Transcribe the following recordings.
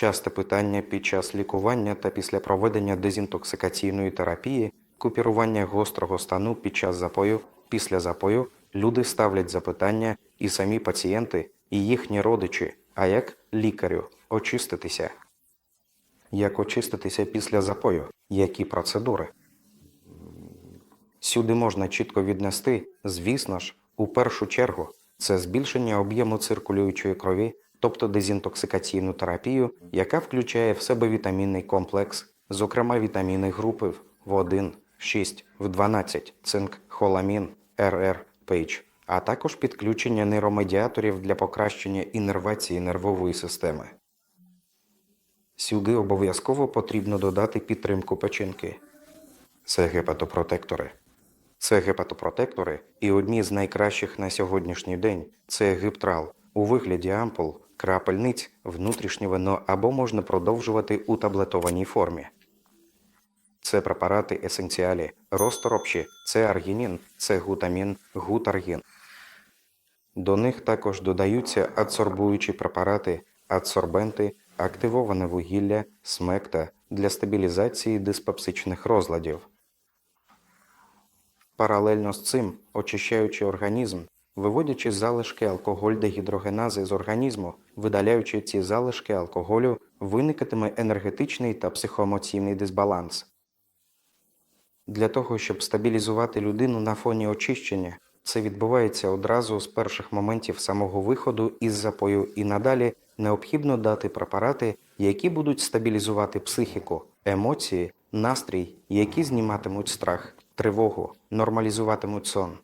Часте питання під час лікування та після проведення дезінтоксикаційної терапії, купірування гострого стану під час запою, після запою люди ставлять запитання і самі пацієнти, і їхні родичі, а як лікарю очиститися. Як очиститися після запою? Які процедури? Сюди можна чітко віднести, звісно ж, у першу чергу, це збільшення об'єму циркулюючої крові, тобто дезінтоксикаційну терапію, яка включає в себе вітамінний комплекс, зокрема вітаміни групи в 1, 6, в 12, цинк, холамін, РР, ПЕЙЧ, а також підключення нейромедіаторів для покращення іннервації нервової системи. Сюди обов'язково потрібно додати підтримку печінки. Це гепатопротектори. Це гепатопротектори і одні з найкращих на сьогоднішній день це гиптрал у вигляді ампул, крапельниць, внутрішнє вино або можна продовжувати у таблетованій формі. Це препарати есенціалі, розторопші, це аргінін, це гутамін, гутаргін. До них також додаються адсорбуючі препарати, адсорбенти, активоване вугілля, смекта для стабілізації диспепсичних розладів. Паралельно з цим, очищаючи організм, виводячи залишки алкоголь-дегідрогенази з організму, видаляючи ці залишки алкоголю, виникатиме енергетичний та психоемоційний дисбаланс. Для того, щоб стабілізувати людину на фоні очищення, це відбувається одразу з перших моментів самого виходу із запою і надалі необхідно дати препарати, які будуть стабілізувати психіку, емоції, настрій, які зніматимуть страх, тривогу, нормалізуватимуть сон.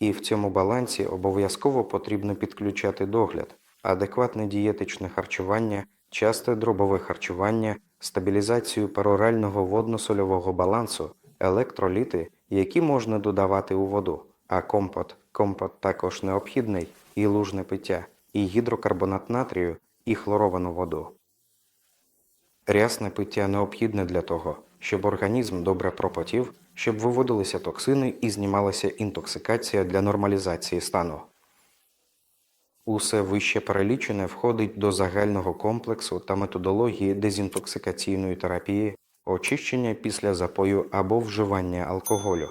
І в цьому балансі обов'язково потрібно підключати догляд, адекватне дієтичне харчування, часте дробове харчування, стабілізацію перорального водно-сольового балансу, електроліти, які можна додавати у воду, а компот, компот також необхідний, і лужне пиття, і гідрокарбонат натрію, і хлоровану воду. Рясне пиття необхідне для того, щоб організм добре пропотів, щоб виводилися токсини і знімалася інтоксикація для нормалізації стану. Усе вище перелічене входить до загального комплексу та методології дезінтоксикаційної терапії, очищення після запою або вживання алкоголю.